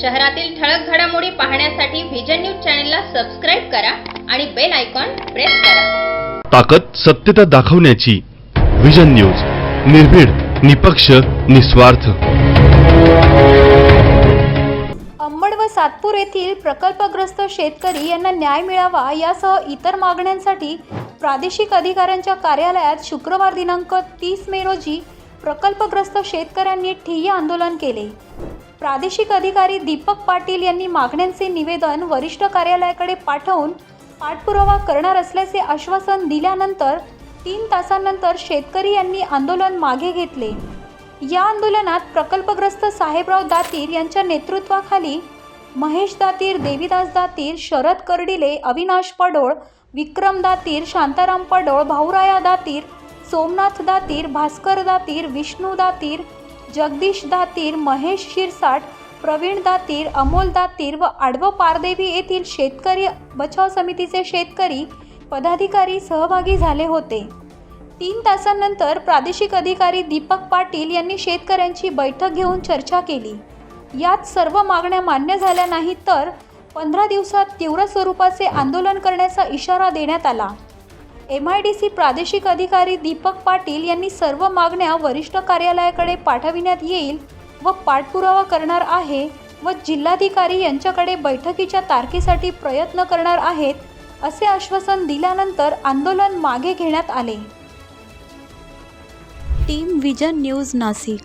शहरातील ठळक घडामोडी पाहण्यासाठी व्हिजन न्यूज चॅनलला सबस्क्राईब करा आणि बेल आयकॉन प्रेस करा. ताकद सत्यता दाखवण्याची विजन न्यूज निर्भीड निपक्ष निस्वार्थ. अंबड व सातपूर येथील प्रकल्पग्रस्त शेतकरी यांना न्याय मिळावा यासह इतर मागण्यांसाठी प्रादेशिक अधिकाऱ्यांच्या कार्यालयात शुक्रवार दिनांक तीस मे रोजी प्रकल्पग्रस्त शेतकऱ्यांनी ठिय्या आंदोलन केले. प्रादेशिक अधिकारी दीपक पाटील यांनी मागण्यांचे निवेदन वरिष्ठ कार्यालयाकडे पाठवून पाठपुरावा करणार असल्याचे आश्वासन दिल्यानंतर तीन तासांनंतर शेतकरी यांनी आंदोलन मागे घेतले. या आंदोलनात प्रकल्पग्रस्त साहेबराव दातीर यांच्या नेतृत्वाखाली महेश दातीर देवीदास दातीर शरद कर्डिले अविनाश पडोळ विक्रम दातीर शांताराम पडोळ भाऊराया दातीर सोमनाथ दातीर भास्कर दातीर विष्णू दातीर जगदीश दातीर महेश शिरसाट प्रवीण दातीर अमोल दातीर व आडवं पारदेवी येथील शेतकरी बचाव समितीचे शेतकरी पदाधिकारी सहभागी झाले होते. तीन तासांनंतर प्रादेशिक अधिकारी दीपक पाटील यांनी शेतकऱ्यांची बैठक घेऊन चर्चा केली. यात सर्व मागण्या मान्य झाल्या नाहीत तर पंधरा दिवसात तीव्र स्वरूपाचे आंदोलन करण्याचा इशारा देण्यात आला. एम आय डी सी प्रादेशिक अधिकारी दीपक पाटील यांनी सर्व मागण्या वरिष्ठ कार्यालयाकडे पाठविण्यात येईल व पाठपुरावा करणार आहे व जिल्हाधिकारी यांच्याकडे बैठकीच्या तारखेसाठी प्रयत्न करणार आहेत असे आश्वासन दिल्यानंतर आंदोलन मागे घेण्यात आले. Team vision news Nashik.